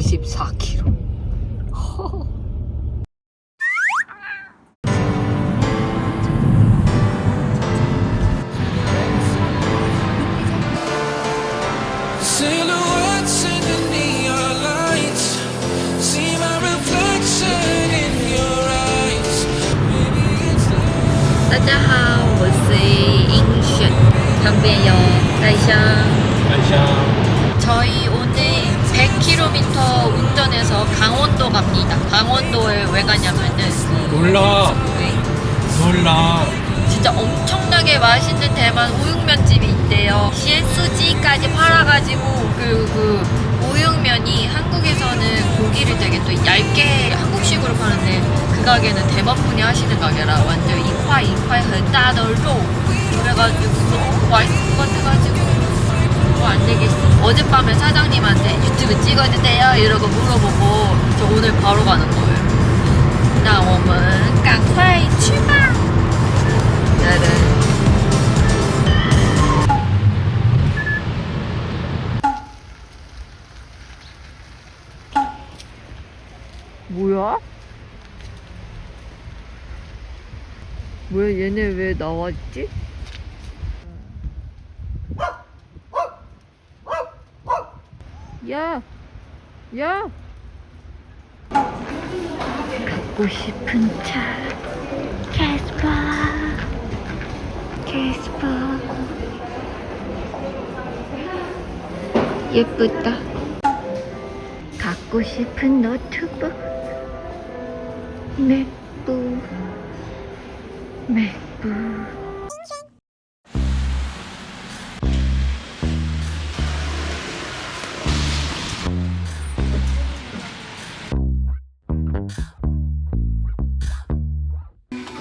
114kg. 大家好我是英雄旁边有大虾 100km 운전해서 강원도 갑니다. 강원도에 왜 가냐면은 몰라 왜? 몰라 진짜 엄청나게 맛있는 대만 우육면집이 있대요. CN수지까지 팔아가지고 그, 그 우육면이 한국에서는 고기를 되게 또 얇게 한국식으로 파는데 그 가게는 대만 분이 하시는 가게라 완전 이块이块 很大的肉 그래가지고 너무 맛있을 것 같아가지고 뭐 안 되겠 어젯밤에 사장님한테 유튜브 찍었는데요 이러고 물어보고 저 오늘 바로 가는 거예요 나 오면 깡파이 출발 여러분 뭐야? 뭐야 얘네 왜 나왔지? 야! 야! 갖고 싶은 차 캐스퍼. 캐스퍼. 예쁘다. 갖고 싶은 노트북. 맥북. 맥북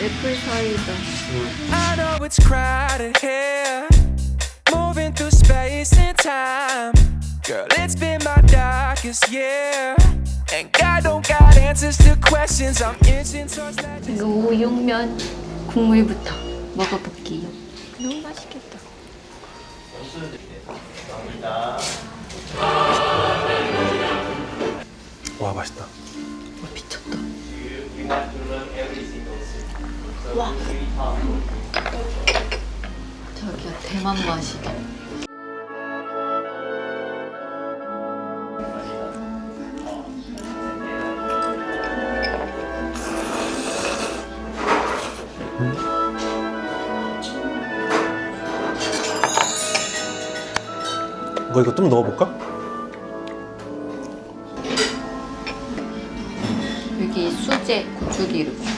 애플 사이다 I know it's crowded here, moving through space and time. Girl, it's been my darkest year, and God don't got answers to questions. I'm inching towards that. 이거 우육면 국물부터 먹어볼게요 너무 맛있겠다 와 맛있다 와. 저기야 대만 맛이다 이거 이거 좀 넣어볼까? 여기 수제 고추기름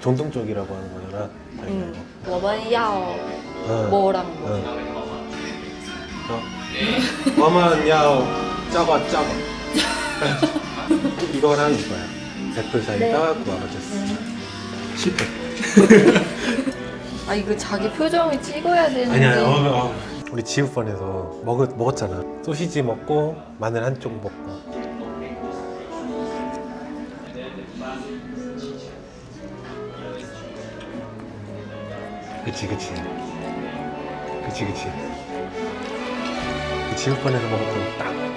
정동 쪽이라고 하는 거잖아 음, 我们要 응. 뭐랑 뭐? 응. 와만 야오 짜바 짜바 이거랑 이거야 애플 사이다 구아바제스 실패 아 이거 자기 표정을 찍어야 되는데. 아니야 어, 어. 우리 지우펀에서 먹었, 먹었잖아 소시지 먹고 마늘 한쪽 먹고 그치 그치. 그치 그치. 그 지우펀에서 먹었던 딱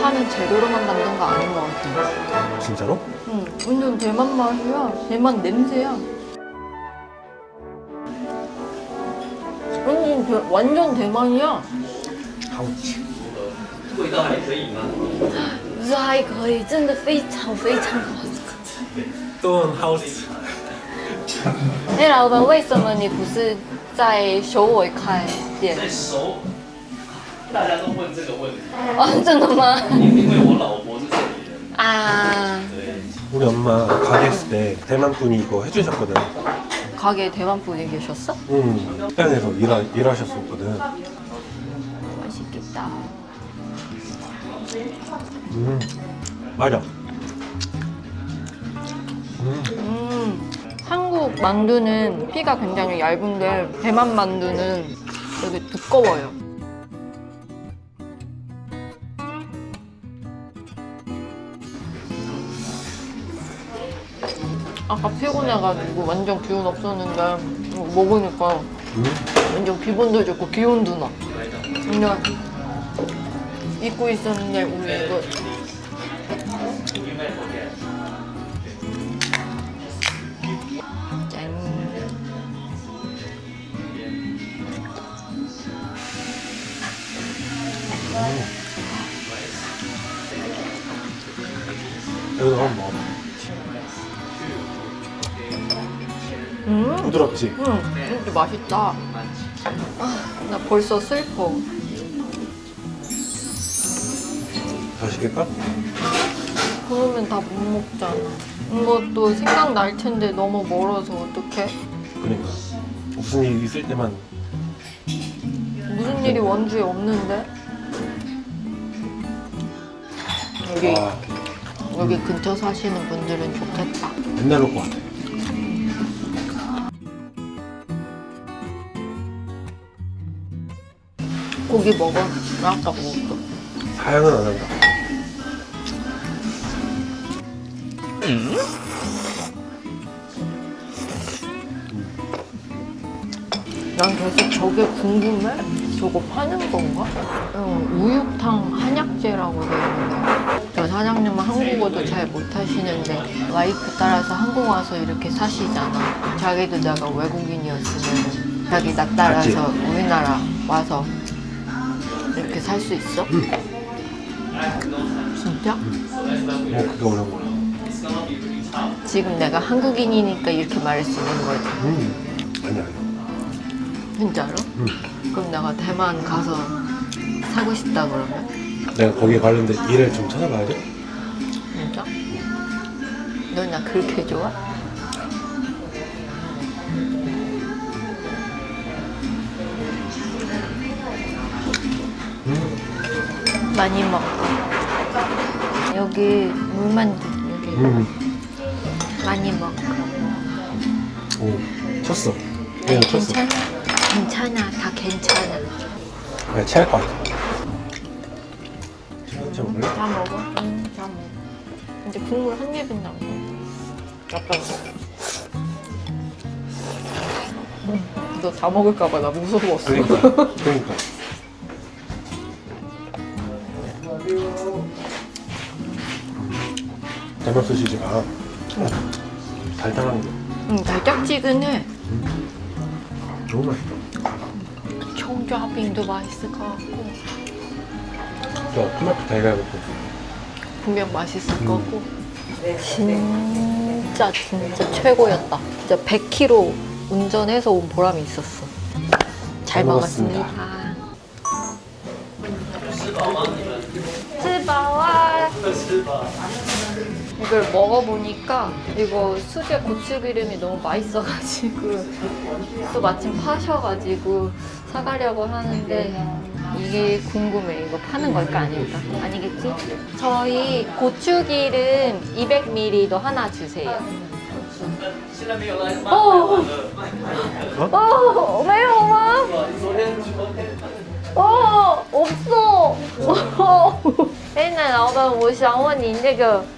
파는 재료로만 만든 거 아닌 것 같아. 진짜로? 응, 완전 대만 맛이야. 대만 냄새야. 완전, 대, 완전 대만이야. 하우치 味道还可以吗？这还可以，真的非常非常好吃。 또 하우치 哎，老板，为什么你不是在首尾开店？在熟， 大家都问这个问题，哦，真的吗？因因为我老婆是这里人，啊，对， 우리 엄마 가게 했을 때 대만 분이 이거 해주셨거든 가게 대만 분이 계셨어? 응 식당에서 일하, 일하셨었거든 맛있겠다. 음 맞아 음 음, 한국 만두는 피가 굉장히 얇은데 대만 만두는 되게 두꺼워요. 아까 피곤해가지고 완전 기운 없었는데 먹으니까 음. 완전 기분도 좋고 기운도 나. 근데 잊고 있었는데 우리 이거 짠. 여 부드럽지? 음, 진짜 맛있다. 아, 나 벌써 슬퍼. 더 시킬까? 그러면 다 못 먹잖아. 이것도 생각날 텐데 너무 멀어서 어떡해? 그러니까 무슨 일 있을 때만 무슨 일이 원주에 없는데? 여기, 와 여기 근처 사시는 분들은 좋겠다. 맨날 올것 같아 고기 먹어. 나 아까 먹었어. 사양은 안 한다 난 계속 저게 궁금해. 저거 파는 건가? 어, 우육탕 한약재라고 되어 있는데 저 사장님은 한국어도 잘 못하시는데 와이프 따라서 한국 와서 이렇게 사시잖아. 자기도 내가 외국인이었으면 자기 나 따라서 우리나라 와서 살 수 있어? 진짜? 뭐 그게 어려운 거야 지금 내가 한국인이니까 이렇게 말할 수 있는 거지. 음 아니야 아니야 진짜로? 음. 그럼 내가 대만 가서 사고 싶다 그러면? 내가 거기에 관련된 일을 좀 찾아봐야 돼? 진짜? 넌나 그렇게 좋아? 많이 먹어. 여기 물만두 여기 음. 많이 먹어. 오 쳤어 아니, 그냥 쳤어 괜찮아. 괜찮아. 다 괜찮아. 그냥 체할 것 같아 자 먹을래? 다 먹어. 응, 다 먹어. 근데 국물 한 입은 남아. 약간. 너 다 먹을까봐 나 무서웠어. 그러니까 그러니까 대만 소시지가 달달한 거 응, 달짝지근해. 너무 맛있다 청좌빙도 맛있을 것 같고, 저 토마토 달걀 먹고 분명 맛있을 거고. 진짜 진짜 최고였다. 진짜 100km 운전해서 온 보람이 있었어. 잘 잘 먹었습니다. 먹었습니다. 吃饱吗？你们？吃饱啊！ 吃饱。 이걸 먹어보니까 이거 수제 고추기름이 너무 맛있어가지고 또 마침 파셔가지고 사가려고 하는데 이게 궁금해. 이거 파는 걸까 아닐까? 아니겠지? 저희 고추기름 200ml도 하나 주세요. 现在没有了，卖哦完了。 어, 没有吗？昨天昨天。 어, 없어. 哎，奶老板，我想问您这个嗯，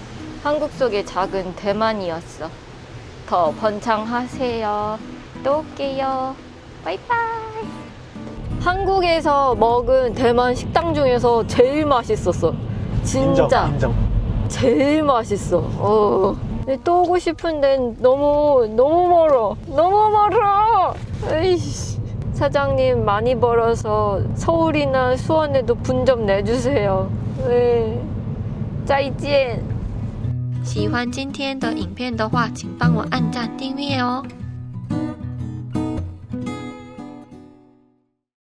한국 속의 작은 대만이었어. 더 번창하세요. 또 올게요. 바이바이. 한국에서 먹은 대만 식당 중에서 제일 맛있었어. 진짜 인정 인정 제일 맛있어. 어. 근데 또 오고 싶은데 너무 너무 멀어. 너무 멀어. 에이씨. 사장님 많이 벌어서 서울이나 수원에도 분점 내주세요. 네. 再见。喜欢今天的影片的话，请帮我按赞订阅哦。